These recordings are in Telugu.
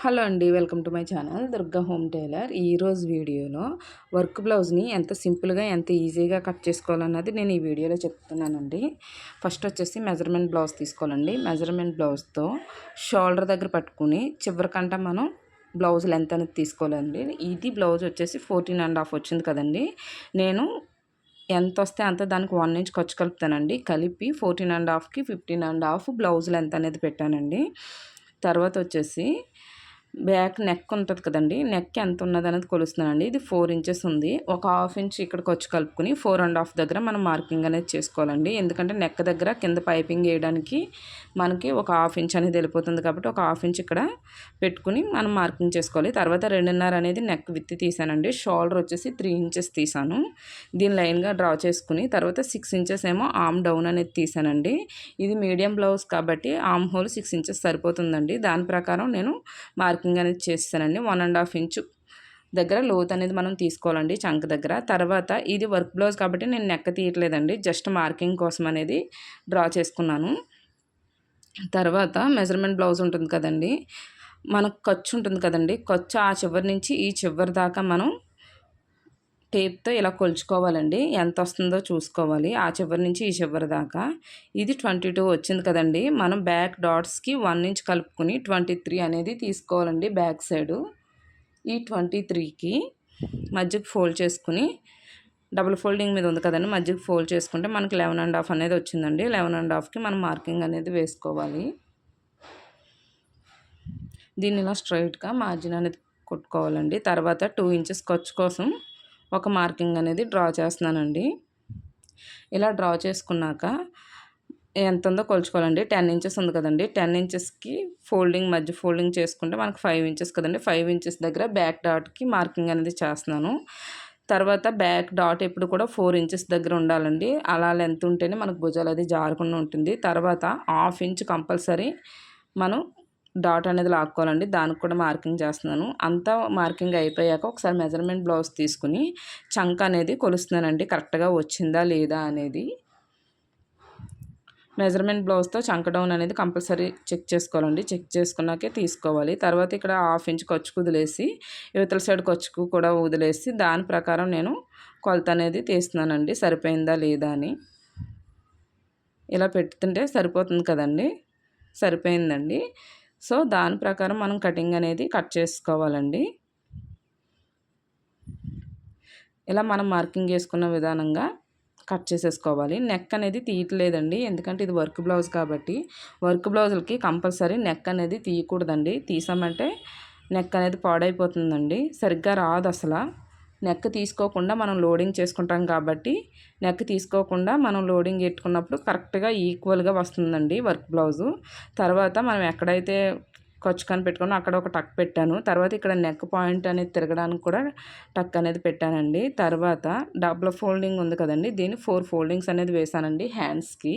హలో అండి welcome to my channel Durga home tailor. ఈరోజు వీడియోలో వర్క్ బ్లౌజ్ని ఎంత సింపుల్గా ఎంత ఈజీగా కట్ చేసుకోవాలన్నది నేను ఈ వీడియోలో చెప్తున్నానండి. ఫస్ట్ వచ్చేసి మెజర్మెంట్ బ్లౌజ్ తీసుకోవాలండి. మెజర్మెంట్ బ్లౌజ్తో షోల్డర్ దగ్గర పట్టుకుని చివరికంట మనం బ్లౌజ్ లెంత్ అనేది తీసుకోవాలండి. ఇది బ్లౌజ్ వచ్చేసి ఫోర్టీన్ అండ్ హాఫ్ వచ్చింది కదండి. నేను ఎంత వస్తే అంత దానికి వన్ ఇంచ్ ఖర్చు కలుపుతానండి. కలిపి fourteen and హాఫ్కి fifteen and half blouse length అనేది పెట్టానండి. తర్వాత వచ్చేసి బ్యాక్ నెక్ ఉంటుంది కదండి నెక్ ఎంత ఉన్నది అనేది కొలుస్తున్నానండి. ఇది ఫోర్ ఇంచెస్ ఉంది. ఒక హాఫ్ ఇంచ్ ఇక్కడికి వచ్చి కలుపుకొని ఫోర్ అండ్ హాఫ్ దగ్గర మనం మార్కింగ్ అనేది చేసుకోవాలండి. ఎందుకంటే నెక్ దగ్గర కింద పైపింగ్ వేయడానికి మనకి ఒక హాఫ్ ఇంచ్ అనేది వెళ్ళిపోతుంది కాబట్టి ఒక హాఫ్ ఇంచ్ ఇక్కడ పెట్టుకుని మనం మార్కింగ్ చేసుకోవాలి. తర్వాత రెండున్నర అనేది నెక్ విత్తి తీసానండి. షోల్డర్ వచ్చేసి త్రీ ఇంచెస్ తీసాను. దీని లైన్గా డ్రా చేసుకుని తర్వాత సిక్స్ ఇంచెస్ ఏమో ఆమ్ డౌన్ అనేది తీసానండి. ఇది మీడియం బ్లౌజ్ కాబట్టి ఆమ్ హోల్ సిక్స్ ఇంచెస్ సరిపోతుందండి. దాని ప్రకారం నేను మార్కింగ్ మార్కింగ్ అనేది చేస్తానండి. వన్ అండ్ హాఫ్ ఇంచు దగ్గర లోత్ అనేది మనం తీసుకోవాలండి చంక్ దగ్గర. తర్వాత ఇది వర్క్ బ్లౌజ్ కాబట్టి నేను నెక్క తీయట్లేదండి. జస్ట్ మార్కింగ్ కోసం అనేది డ్రా చేసుకున్నాను. తర్వాత మెజర్మెంట్ బ్లౌజ్ ఉంటుంది కదండి. మనకు ఖర్చు ఉంటుంది కదండి. ఖర్చు ఆ చివరి నుంచి ఈ చివరి దాకా మనం టేప్తో ఇలా కొలుచుకోవాలండి? ఎంత వస్తుందో చూసుకోవాలి. ఆ చివరి నుంచి ఈ చివరి దాకా. ఇది ట్వంటీ టూ వచ్చింది కదండి. మనం బ్యాక్ డాట్స్కి వన్ ఇంచ్ కలుపుకొని ట్వంటీ త్రీ అనేది తీసుకోవాలండి బ్యాక్ సైడు. ఈ ట్వంటీ త్రీకి మధ్యకి ఫోల్డ్ చేసుకుని డబుల్ ఫోల్డింగ్ మీద ఉంది కదండి. మధ్యకి ఫోల్డ్ చేసుకుంటే మనకి లెవెన్ అండ్ హాఫ్ అనేది వచ్చిందండి. లెవెన్ అండ్ హాఫ్కి మనం మార్కింగ్ అనేది వేసుకోవాలి. దీన్ని ఇలా స్ట్రైట్గా మార్జిన్ అనేది కొట్టుకోవాలండి. తర్వాత టూ ఇంచెస్ ఖర్చు కోసం ఒక మార్కింగ్ అనేది డ్రా చేస్తున్నానండి. ఇలా డ్రా చేసుకున్నాక ఎంత ఉందో కొలుచుకోవాలండి. టెన్ ఇంచెస్ ఉంది కదండి. టెన్ ఇంచెస్కి ఫోల్డింగ్ మధ్య ఫోల్డింగ్ చేసుకుంటే మనకు ఫైవ్ ఇంచెస్ కదండి. ఫైవ్ ఇంచెస్ దగ్గర బ్యాక్ డాట్కి మార్కింగ్ అనేది చేస్తున్నాను. తర్వాత బ్యాక్ డాట్ ఎప్పుడు కూడా ఫోర్ ఇంచెస్ దగ్గర ఉండాలండి. అలా లెంత్ ఉంటేనే మనకు భుజాలు అది జారకుండా ఉంటుంది. తర్వాత హాఫ్ ఇంచ్ కంపల్సరీ మనం డాట్ అనేది లాక్కోవాలండి. దానికి కూడా మార్కింగ్ చేస్తున్నాను. అంతా మార్కింగ్ అయిపోయాక ఒకసారి మెజర్మెంట్ బ్లౌజ్ తీసుకుని చంక్ అనేది కొలుస్తున్నానండి. కరెక్ట్గా వచ్చిందా లేదా అనేది. మెజర్మెంట్ బ్లౌజ్తో చంక డౌన్ అనేది కంపల్సరీ చెక్ చేసుకోవాలండి. చెక్ చేసుకున్నాకే తీసుకోవాలి. తర్వాత ఇక్కడ హాఫ్ ఇంచ్ ఖర్చుకు వదిలేసి యువతల సైడ్ ఖర్చుకు కూడా వదిలేసి దాని ప్రకారం నేను కొలత అనేది తీస్తున్నానండి. సరిపోయిందా లేదా అని. ఇలా పెడుతుంటే సరిపోతుంది కదండి. సరిపోయిందండి. సో దాని ప్రకారం మనం కటింగ్ అనేది కట్ చేసుకోవాలండి. ఇలా మనం మార్కింగ్ చేసుకున్న విధానంగా కట్ చేసేసుకోవాలి. నెక్ అనేది తీయట్లేదండి. ఎందుకంటే ఇది వర్క్ బ్లౌజ్ కాబట్టి వర్క్ బ్లౌజులకి కంపల్సరీ నెక్ అనేది తీయకూడదండి. తీసామంటే నెక్ అనేది పాడైపోతుందండి. సరిగ్గా రాదు అసలు నెక్ తీసుకోకుండా మనం లోడింగ్ చేసుకుంటాం కాబట్టి నెక్ తీసుకోకుండా మనం లోడింగ్ పెట్టుకున్నప్పుడు కరెక్ట్గా ఈక్వల్గా వస్తుందండి వర్క్ బ్లౌజు. తర్వాత మనం ఎక్కడైతే ఖర్చు కని పెట్టుకుని అక్కడ ఒక టక్ పెట్టాను. తర్వాత ఇక్కడ నెక్ పాయింట్ అనేది తిరగడానికి కూడా టక్ అనేది పెట్టానండి. తర్వాత డబుల్ ఫోల్డింగ్ ఉంది కదండి దీన్ని ఫోర్ ఫోల్డింగ్స్ అనేది వేసానండి హ్యాండ్స్కి.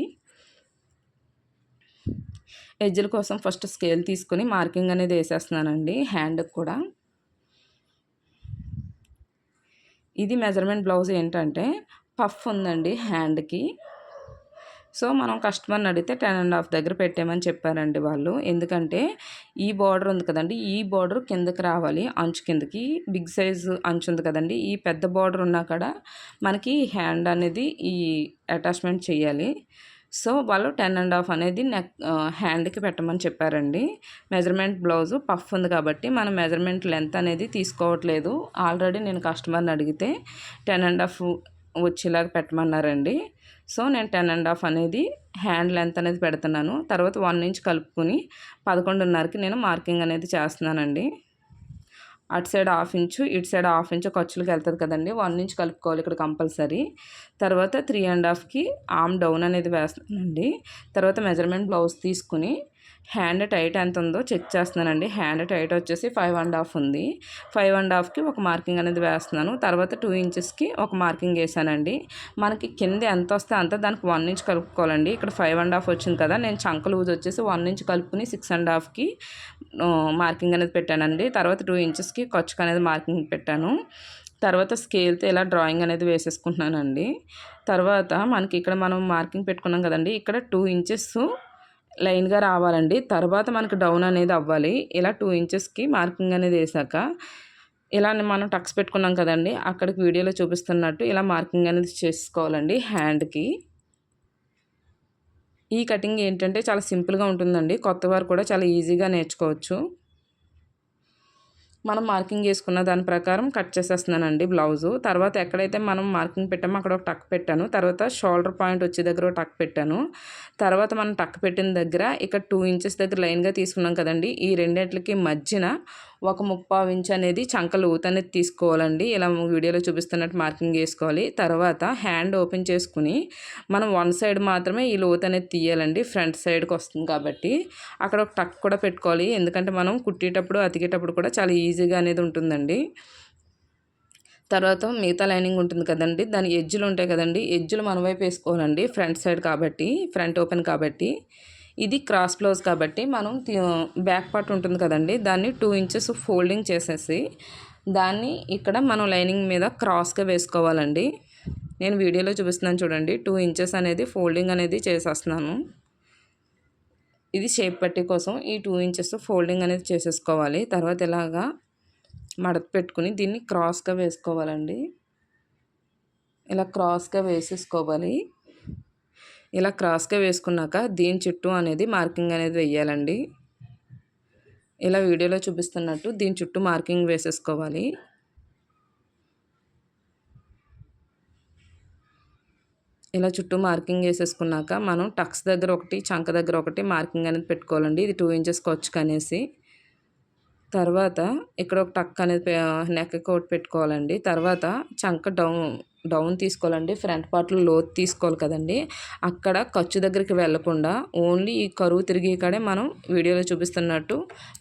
ఎడ్జ్ల కోసం ఫస్ట్ స్కేల్ తీసుకొని మార్కింగ్ అనేది వేసేస్తున్నానండి హ్యాండ్కి కూడా. ఇది మెజర్మెంట్ బ్లౌజ్ ఏంటంటే పఫ్ ఉందండి హ్యాండ్కి. సో మనం కస్టమర్ని అడిగితే టెన్ అండ్ హాఫ్ దగ్గర పెట్టామని చెప్పారండి వాళ్ళు. ఎందుకంటే ఈ బార్డర్ ఉంది కదండి ఈ బార్డర్ కిందకి రావాలి అంచు కిందకి. బిగ్ సైజ్ అంచు ఉంది కదండి ఈ పెద్ద బార్డర్ ఉన్నా కూడా మనకి హ్యాండ్ అనేది ఈ అటాచ్మెంట్ చేయాలి. సో వాళ్ళు టెన్ అండ్ హాఫ్ అనేది నెక్ హ్యాండ్కి పెట్టమని చెప్పారండి. మెజర్మెంట్ బ్లౌజు పఫ్ ఉంది కాబట్టి మనం మెజర్మెంట్ లెంత్ అనేది తీసుకోవట్లేదు. ఆల్రెడీ నేను కస్టమర్ని అడిగితే టెన్ అండ్ హాఫ్ వచ్చేలాగా పెట్టమన్నారండి. సో నేను టెన్ అండ్ హాఫ్ అనేది హ్యాండ్ లెంత్ అనేది పెడుతున్నాను. తర్వాత వన్ ఇంచ్ కలుపుకుని పదకొండున్నరకి నేను మార్కింగ్ అనేది చేస్తున్నానండి. అటు సైడ్ హాఫ్ ఇంచు ఇటు సైడ్ హాఫ్ ఇంచు ఖర్చులకు వెళ్తుంది కదండి. వన్ ఇంచ్ కలుపుకోవాలి ఇక్కడ కంపల్సరీ. తర్వాత త్రీ అండ్ హాఫ్కి ఆమ్ డౌన్ అనేది వేస్తానండి. తర్వాత మెజర్మెంట్ బ్లౌజ్ తీసుకుని హ్యాండ్ టైట్ ఎంత ఉందో చెక్ చేస్తున్నానండి. హ్యాండ్ టైట్ వచ్చేసి ఫైవ్ అండ్ హాఫ్ ఉంది. ఫైవ్ అండ్ హాఫ్కి ఒక మార్కింగ్ అనేది వేస్తున్నాను. తర్వాత టూ ఇంచెస్కి ఒక మార్కింగ్ వేసానండి. మనకి కింద ఎంత వస్తే అంత దానికి వన్ ఇంచ్ కలుపుకోవాలండి. ఇక్కడ ఫైవ్ అండ్ హాఫ్ వచ్చింది కదా నేను చంక లూజ్ వచ్చేసి వన్ ఇంచ్ కలుపుకుని సిక్స్ అండ్ హాఫ్కి మార్కింగ్ అనేది పెట్టానండి. తర్వాత టూ ఇంచెస్కి ఖర్చుకు అనేది మార్కింగ్ పెట్టాను. తర్వాత స్కేల్తో ఇలా డ్రాయింగ్ అనేది వేసేసుకుంటున్నానండి. తర్వాత మనకి ఇక్కడ మనం మార్కింగ్ పెట్టుకున్నాం కదండి ఇక్కడ టూ ఇంచెస్ లైన్గా రావాలండి. తర్వాత మనకు డౌన్ అనేది అవ్వాలి. ఇలా టూ ఇంచెస్కి మార్కింగ్ అనేది వేసాక ఇలా మనం టక్స్ పెట్టుకున్నాం కదండి. అక్కడికి వీడియోలో చూపిస్తున్నట్టు ఇలా మార్కింగ్ అనేది చేసుకోవాలండి హ్యాండ్కి. ఈ కటింగ్ ఏంటంటే చాలా సింపుల్గా ఉంటుందండి. కొత్త వారు కూడా చాలా ఈజీగా నేర్చుకోవచ్చు. మనం మార్కింగ్ చేసుకున్న దాని ప్రకారం కట్ చేసేస్తున్నానండి బ్లౌజు. తర్వాత ఎక్కడైతే మనం మార్కింగ్ పెట్టామో అక్కడ ఒక టక్ పెట్టాను. తర్వాత షోల్డర్ పాయింట్ వచ్చే దగ్గర ఒక టక్ పెట్టాను. తర్వాత మనం టక్ పెట్టిన దగ్గర ఇక్కడ టూ ఇంచెస్ దగ్గర లైన్గా తీసుకున్నాం కదండి. ఈ రెండింటికి మధ్యన ఒక ముప్పావు ఇంచ్ అనేది చంక లోతు అనేది తీసుకోవాలండి. ఇలా వీడియోలో చూపిస్తున్నట్టు మార్కింగ్ వేసుకోవాలి తర్వాత హ్యాండ్ ఓపెన్ చేసుకుని మనం వన్ సైడ్ మాత్రమే ఈ లోతు అనేది తీయాలండి. ఫ్రంట్ సైడ్కి వస్తుంది కాబట్టి అక్కడ ఒక టక్ కూడా పెట్టుకోవాలి. ఎందుకంటే మనం కుట్టేటప్పుడు అతికేటప్పుడు కూడా చాలా ఈజీగా అనేది ఉంటుందండి. తర్వాత మిగతా లైనింగ్ ఉంటుంది కదండి. దాని ఎడ్జులు ఉంటాయి కదండి. ఎడ్జులు మన వైపు వేసుకోవాలండి. ఫ్రంట్ సైడ్ కాబట్టి ఫ్రంట్ ఓపెన్ కాబట్టి. ఇది క్రాస్ బ్లౌజ్ కాబట్టి మనం బ్యాక్ పార్ట్ ఉంటుంది కదండి దాన్ని టూ ఇంచెస్ ఫోల్డింగ్ చేసేసి దాన్ని ఇక్కడ మనం లైనింగ్ మీద క్రాస్గా వేసుకోవాలండి. నేను వీడియోలో చూపిస్తున్నాను చూడండి టూ ఇంచెస్ అనేది ఫోల్డింగ్ అనేది చేసేస్తున్నాను. ఇది షేప్ పట్టి కోసం ఈ టూ ఇంచెస్ ఫోల్డింగ్ అనేది చేసేసుకోవాలి. తర్వాత ఇలాగా మడత పెట్టుకుని దీన్ని క్రాస్గా వేసుకోవాలండి. ఇలా క్రాస్గా వేసేసుకోవాలి. ఇలా క్రాస్గా వేసుకున్నాక దీని చుట్టూ అనేది మార్కింగ్ అనేది వెయ్యాలండి ఇలా వీడియోలో చూపిస్తున్నట్టు దీని చుట్టూ మార్కింగ్ వేసేసుకోవాలి. ఇలా చుట్టూ మార్కింగ్ వేసేసుకున్నాక మనం టక్స్ దగ్గర ఒకటి చంక దగ్గర ఒకటి మార్కింగ్ అనేది పెట్టుకోవాలండి. ఇది టూ ఇంచెస్ వచ్చి కనేసి. తర్వాత ఇక్కడ ఒక టక్ అనేది నెక్ కోట్ పెట్టుకోవాలండి. తర్వాత చంక డౌన్ డౌన్ తీసుకోవాలండి. ఫ్రంట్ పార్ట్లో లోతు తీసుకోవాలి కదండి. అక్కడ ఖర్చు దగ్గరికి వెళ్ళకుండా ఓన్లీ ఈ కరువు తిరిగి కాడే మనం వీడియోలో చూపిస్తున్నట్టు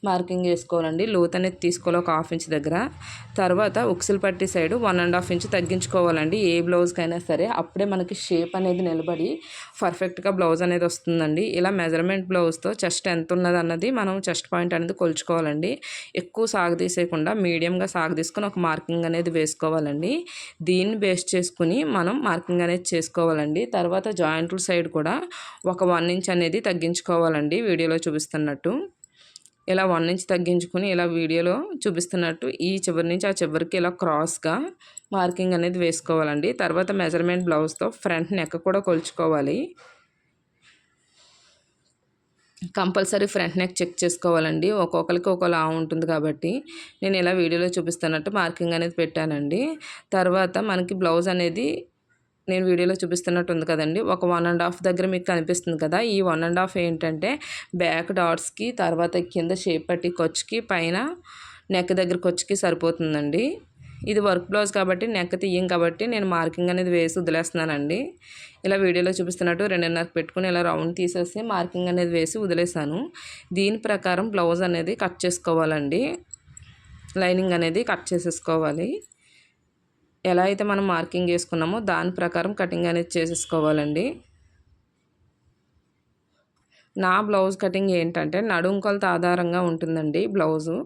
మార్కింగ్ చేసుకోవాలండి. లోత్ అనేది తీసుకోవాలి ఒక హాఫ్ ఇంచ్ దగ్గర. తర్వాత ఉక్సులు పట్టి side one and half inch తగ్గించుకోవాలండి. ఏ బ్లౌజ్కైనా సరే అప్పుడే మనకి షేప్ అనేది నిలబడి పర్ఫెక్ట్గా బ్లౌజ్ అనేది వస్తుందండి. ఇలా మెజర్మెంట్ బ్లౌజ్తో చెస్ట్ ఎంత ఉన్నది అన్నది మనం చెస్ట్ పాయింట్ అనేది కొలుచుకోవాలండి. ఎక్కువ సాగదీసేయకుండా మీడియంగా సాగదీసుకొని ఒక మార్కింగ్ అనేది వేసుకోవాలండి. దీన్ని బేస్ చేసుకుని మనం మార్కింగ్ అనేది చేసుకోవాలండి. తర్వాత జాయింట్ల సైడ్ కూడా ఒక వన్ ఇంచ్ అనేది తగ్గించుకోవాలండి వీడియోలో చూపిస్తున్నట్టు. ఇలా వన్ ఇంచ్ తగ్గించుకుని ఇలా వీడియోలో చూపిస్తున్నట్టు ఈ చివరి నుంచి ఆ చివరికి ఇలా క్రాస్గా మార్కింగ్ అనేది వేసుకోవాలండి. తర్వాత మెజర్మెంట్ బ్లౌజ్తో ఫ్రంట్ నెక్ కూడా కొలుచుకోవాలి. కంపల్సరీ ఫ్రంట్ నెక్ చెక్ చేసుకోవాలండి. ఒక్కొక్కరికి ఒకలా ఉంటుంది కాబట్టి నేను ఇలా వీడియోలో చూపిస్తున్నట్టు మార్కింగ్ అనేది పెట్టానండి. తర్వాత మనకి బ్లౌజ్ అనేది నేను వీడియోలో చూపిస్తున్నట్టు ఉంది కదండి. ఒక వన్ అండ్ హాఫ్ దగ్గర మీకు కనిపిస్తుంది కదా. ఈ వన్ అండ్ హాఫ్ ఏంటంటే బ్యాక్ డాట్స్కి తర్వాత కింద షేప్ పట్టి కొచ్చుకి పైన నెక్ దగ్గర కొచ్చుకి సరిపోతుందండి. ఇది వర్క్ బ్లౌజ్ కాబట్టి నెక్ తీయం కాబట్టి నేను మార్కింగ్ అనేది వేసి వదిలేస్తున్నానండి. ఇలా వీడియోలో చూపిస్తున్నట్టు రెండున్నర పెట్టుకుని ఇలా రౌండ్ తీసేసి మార్కింగ్ అనేది వేసి వదిలేసాను దీని ప్రకారం బ్లౌజ్ అనేది కట్ చేసుకోవాలండి. లైనింగ్ అనేది కట్ చేసేసుకోవాలి. ఎలా అయితే మనం మార్కింగ్ చేసుకున్నామో దాని ప్రకారం కటింగ్ అనేది చేసేసుకోవాలండి. నా బ్లౌజ్ కటింగ్ ఏంటంటే నడుంకొలత ఆధారంగా ఉంటుందండి బ్లౌజు.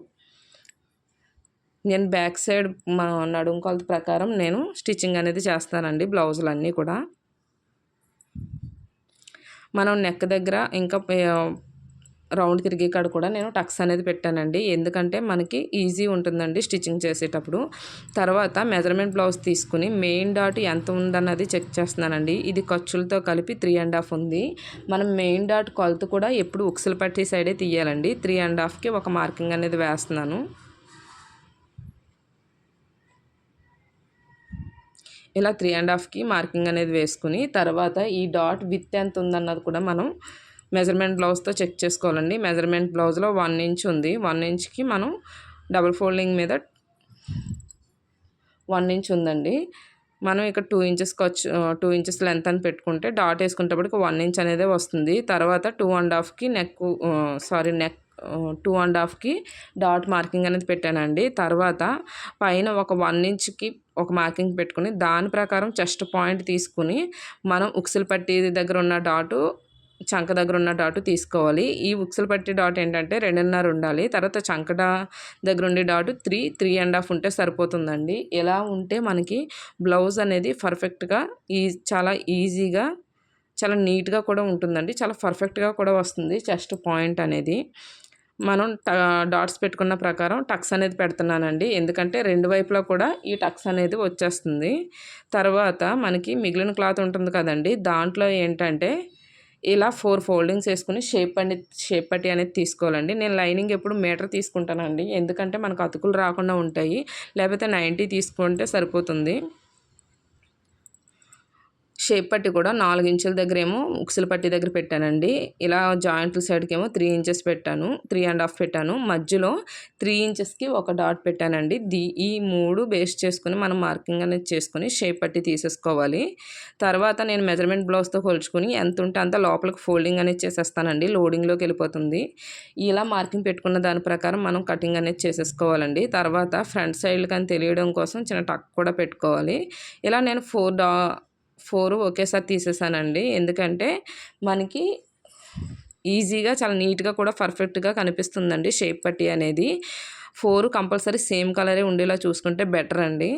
నేను బ్యాక్ సైడ్ మా నడుం కొలత ప్రకారం నేను స్టిచ్చింగ్ అనేది చేస్తానండి బ్లౌజులు అన్నీ కూడా. మనం నెక్ దగ్గర ఇంకా రౌండ్ తిరిగే కాడ కూడా నేను టక్స్ అనేది పెట్టానండి. ఎందుకంటే మనకి ఈజీ ఉంటుందండి స్టిచ్చింగ్ చేసేటప్పుడు. తర్వాత మెజర్మెంట్ బ్లౌజ్ తీసుకుని మెయిన్ డాట్ ఎంత ఉందన్నది చెక్ చేస్తున్నానండి. ఇది ఖర్చులతో కలిపి త్రీ అండ్ హాఫ్ ఉంది. మనం మెయిన్ డాట్ కొలత కూడా ఎప్పుడు ఉక్సలు పట్టి సైడే తీయాలండి. త్రీ అండ్ హాఫ్కి ఒక మార్కింగ్ అనేది వేస్తున్నాను. ఇలా త్రీ అండ్ హాఫ్కి మార్కింగ్ అనేది వేసుకుని తర్వాత ఈ డాట్ విత్ ఎంత ఉందన్నది కూడా మనం మెజర్మెంట్ బ్లౌజ్తో చెక్ చేసుకోవాలండి. మెజర్మెంట్ బ్లౌజ్లో వన్ ఇంచ్ ఉంది. వన్ ఇంచ్కి మనం డబుల్ ఫోల్డింగ్ మీద వన్ ఇంచ్ ఉందండి. మనం ఇక్కడ టూ ఇంచెస్కి వచ్చి టూ ఇంచెస్ లెంత్ అని పెట్టుకుంటే డాట్ వేసుకునేటప్పటికి వన్ ఇంచ్ అనేది వస్తుంది. తర్వాత two and హాఫ్కి neck sorry neck two and హాఫ్కి dot marking అనేది పెట్టానండి. తర్వాత పైన ఒక వన్ ఇంచ్కి ఒక మార్కింగ్ పెట్టుకుని దాని ప్రకారం చెస్ట్ పాయింట్ తీసుకుని మనం ఉక్సులు పట్టి దగ్గర ఉన్న డాటు చంక దగ్గర ఉన్న డాటు తీసుకోవాలి. ఈ ఉక్సులు పట్టి డాట్ ఏంటంటే రెండున్నర ఉండాలి. తర్వాత చంక దగ్గర ఉండే dot three three and half ఉంటే సరిపోతుందండి. ఎలా ఉంటే మనకి బ్లౌజ్ అనేది పర్ఫెక్ట్గా ఈ చాలా ఈజీగా చాలా నీట్గా కూడా ఉంటుందండి. చాలా పర్ఫెక్ట్గా కూడా వస్తుంది చెస్ట్ పాయింట్ అనేది. మనం డాట్స్ పెట్టుకున్న ప్రకారం టక్స్ అనేది పెడుతున్నానండి. ఎందుకంటే రెండు వైపులా కూడా ఈ టక్స్ అనేది వచ్చేస్తుంది. తర్వాత మనకి మిగిలిన క్లాత్ ఉంటుంది కదండి. దాంట్లో ఏంటంటే ఇలా ఫోర్ ఫోల్డింగ్స్ వేసుకుని షేప్ అని షేప్ పట్టి అనేది తీసుకోవాలండి. నేను లైనింగ్ ఎప్పుడు మీటర్ తీసుకుంటానండి. ఎందుకంటే మనకు అతుకులు రాకుండా ఉంటాయి. లేకపోతే నైంటీ తీసుకుంటే సరిపోతుంది. షేప్ పట్టి కూడా నాలుగు ఇంచుల దగ్గర ఏమో ఉక్సుల పట్టి దగ్గర పెట్టానండి. ఇలా జాయింట్ల సైడ్కి ఏమో త్రీ ఇంచెస్ పెట్టాను. త్రీ అండ్ హాఫ్ పెట్టాను. మధ్యలో త్రీ ఇంచెస్కి ఒక డాట్ పెట్టానండి. దీ ఈ మూడు బేస్ చేసుకుని మనం మార్కింగ్ అనేది చేసుకుని షేప్ పట్టి తీసేసుకోవాలి. తర్వాత నేను మెజర్మెంట్ బ్లౌజ్తో కొలుచుకుని ఎంత ఉంటే అంత లోపలికి ఫోల్డింగ్ అనేది చేసేస్తానండి. లోడింగ్లోకి వెళ్ళిపోతుంది. ఇలా మార్కింగ్ పెట్టుకున్న దాని ప్రకారం మనం కటింగ్ అనేది చేసేసుకోవాలండి. తర్వాత ఫ్రంట్ సైడ్కి అని తెలియడం కోసం చిన్న టక్ కూడా పెట్టుకోవాలి. ఇలా నేను ఫోర్ డా ఫోర్ ఒకేసారి తీసేసానండి. ఎందుకంటే మనకి ఈజీగా చాలా నీట్గా కూడా పర్ఫెక్ట్గా కనిపిస్తుందండి షేప్ పట్టి అనేది. ఫోర్ కంపల్సరీ సేమ్ కలరే ఉండేలా చూసుకుంటే బెటర్ అండి.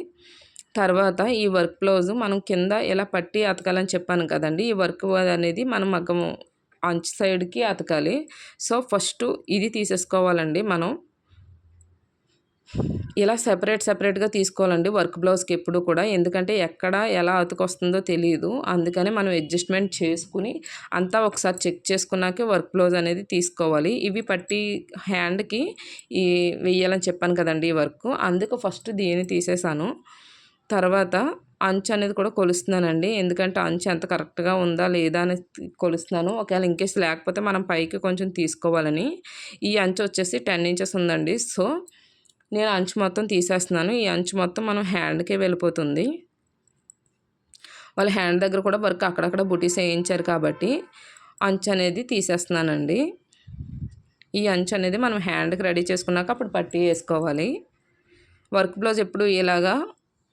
తర్వాత ఈ వర్క్ బ్లౌజ్ మనం కింద ఎలా పట్టి అతకాలని చెప్పాను కదండి. ఈ వర్క్ అనేది మనం మగ్గము అంచు సైడ్కి అతకాలి. సో ఫస్ట్ ఇది తీసేసుకోవాలండి మనం. ఇలా సెపరేట్ సెపరేట్గా తీసుకోవాలండి వర్క్ బ్లౌజ్కి ఎప్పుడు కూడా. ఎందుకంటే ఎక్కడ ఎలా అతుకొస్తుందో తెలియదు అందుకని మనం అడ్జస్ట్మెంట్ చేసుకుని అంతా ఒకసారి చెక్ చేసుకున్నాకే వర్క్ బ్లౌజ్ అనేది తీసుకోవాలి. ఇవి పట్టి హ్యాండ్కి ఈ వెయ్యాలని చెప్పాను కదండి ఈ వర్క్. అందుకు ఫస్ట్ దీన్ని తీసేసాను. తర్వాత అంచు అనేది కూడా కొలుస్తున్నానండి. ఎందుకంటే అంచు ఎంత కరెక్ట్గా ఉందా లేదా అని కొలుస్తున్నాను. ఒకవేళ ఇంకేస్ లేకపోతే మనం పైకి కొంచెం తీసుకోవాలని. ఈ అంచు వచ్చేసి టెన్ ఇంచెస్ ఉందండి. సో నేను అంచు మొత్తం తీసేస్తున్నాను. ఈ అంచు మొత్తం మనం హ్యాండ్కే వెళ్ళిపోతుంది. వాళ్ళ హ్యాండ్ దగ్గర కూడా వర్క్ అక్కడక్కడ బుటీస్ వేయించారు కాబట్టి అంచు అనేది తీసేస్తున్నానండి. ఈ అంచు అనేది మనం హ్యాండ్కి రెడీ చేసుకున్నాక అప్పుడు పట్టి వేసుకోవాలి. వర్క్ బ్లౌజ్ ఎప్పుడు ఇలాగా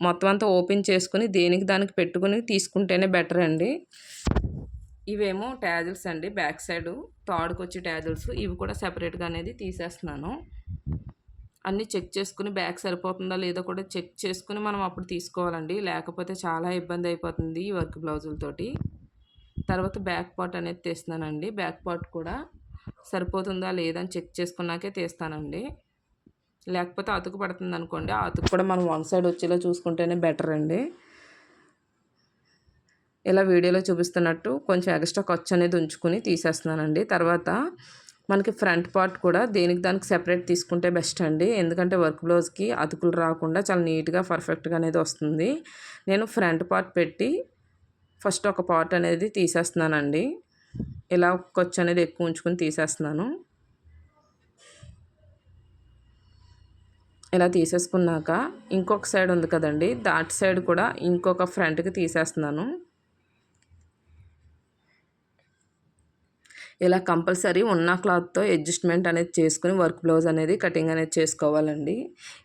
మొత్తం అంతా ఓపెన్ చేసుకుని దేనికి దానికి పెట్టుకుని తీసుకుంటేనే బెటర్ అండి. ఇవేమో ట్యాజిల్స్ అండి. బ్యాక్ సైడ్ తాడుకొచ్చి ట్యాజిల్స్ ఇవి కూడా సెపరేట్గా అనేది తీసేస్తున్నాను. అన్నీ చెక్ చేసుకుని బ్యాగ్ సరిపోతుందా లేదో కూడా చెక్ చేసుకుని మనం అప్పుడు తీసుకోవాలండి. లేకపోతే చాలా ఇబ్బంది అయిపోతుంది ఈ వర్క్ బ్లౌజులతోటి తర్వాత బ్యాక్ పార్ట్ అనేది తీస్తున్నానండి. బ్యాక్ పార్ట్ కూడా సరిపోతుందా లేదా అని చెక్ చేసుకున్నాకే తీస్తానండి. లేకపోతే అతుకు పడుతుంది అనుకోండి. ఆ అతుకు కూడా మనం వన్ సైడ్ వచ్చేలా చూసుకుంటేనే బెటర్ అండి. ఇలా వీడియోలో చూపిస్తున్నట్టు కొంచెం ఎక్స్ట్రా ఖర్చు అనేది ఉంచుకుని తీసేస్తున్నానండి. తర్వాత మనకి ఫ్రంట్ పార్ట్ కూడా దేనికి దానికి సెపరేట్ తీసుకుంటే బెస్ట్ అండి. ఎందుకంటే వర్క్ బ్లౌజ్కి అతుకులు రాకుండా చాలా నీట్గా పర్ఫెక్ట్గా అనేది వస్తుంది. నేను ఫ్రంట్ పార్ట్ పెట్టి ఫస్ట్ ఒక పార్ట్ అనేది తీసేస్తున్నానండి. ఇలా ఖర్చు అనేది ఎక్కువ ఉంచుకొని తీసేస్తున్నాను. ఇలా తీసేసుకున్నాక ఇంకొక సైడ్ ఉంది కదండి దాట్ సైడ్ కూడా ఇంకొక ఫ్రంట్కి తీసేస్తున్నాను. ఇలా కంపల్సరీ ఉన్న క్లాత్తో అడ్జస్ట్మెంట్ అనేది చేసుకుని వర్క్ బ్లౌజ్ అనేది కటింగ్ అనేది చేసుకోవాలండి.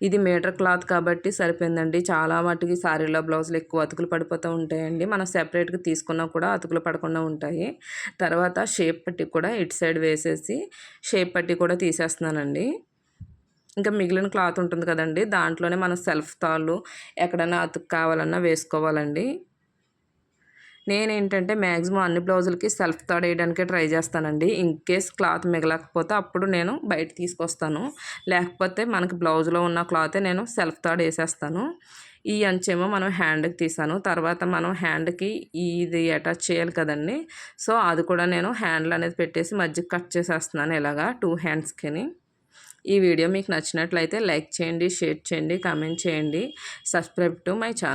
ఇది మీటర్ క్లాత్ కాబట్టి సరిపోయిందండి. చాలా వాటికి శారీలో బ్లౌజులు ఎక్కువ అతుకులు పడిపోతూ ఉంటాయండి. మనం సెపరేట్గా తీసుకున్నా కూడా అతుకులు పడకుండా ఉంటాయి. తర్వాత షేప్ పట్టి కూడా ఇటు సైడ్ వేసేసి షేప్ పట్టి కూడా తీసేస్తున్నానండి. ఇంకా మిగిలిన క్లాత్ ఉంటుంది కదండి. దాంట్లోనే మనం సెల్ఫ్ తాళ్ళు ఎక్కడైనా అతుకు కావాలన్నా వేసుకోవాలండి. నేనేంటంటే మ్యాక్సిమం అన్ని బ్లౌజులకి సెల్ఫ్ థర్డ్ వేయడానికే ట్రై చేస్తానండి. ఇన్ కేస్ క్లాత్ మిగలకపోతే అప్పుడు నేను బయట తీసుకొస్తాను. లేకపోతే మనకి బ్లౌజ్లో ఉన్న క్లాతే నేను సెల్ఫ్ థర్డ్ వేసేస్తాను. ఈ అంచేమో మనం హ్యాండ్కి తీసాను. తర్వాత మనం హ్యాండ్కి ఇది అటాచ్ చేయాలి కదండి. సో అది కూడా నేను హ్యాండ్లు అనేది పెట్టేసి మధ్య కట్ చేసేస్తున్నాను ఇలాగా టూ హ్యాండ్స్కిని. ఈ వీడియో మీకు నచ్చినట్లయితే లైక్ చేయండి షేర్ చేయండి కామెంట్ చేయండి. Subscribe to my channel.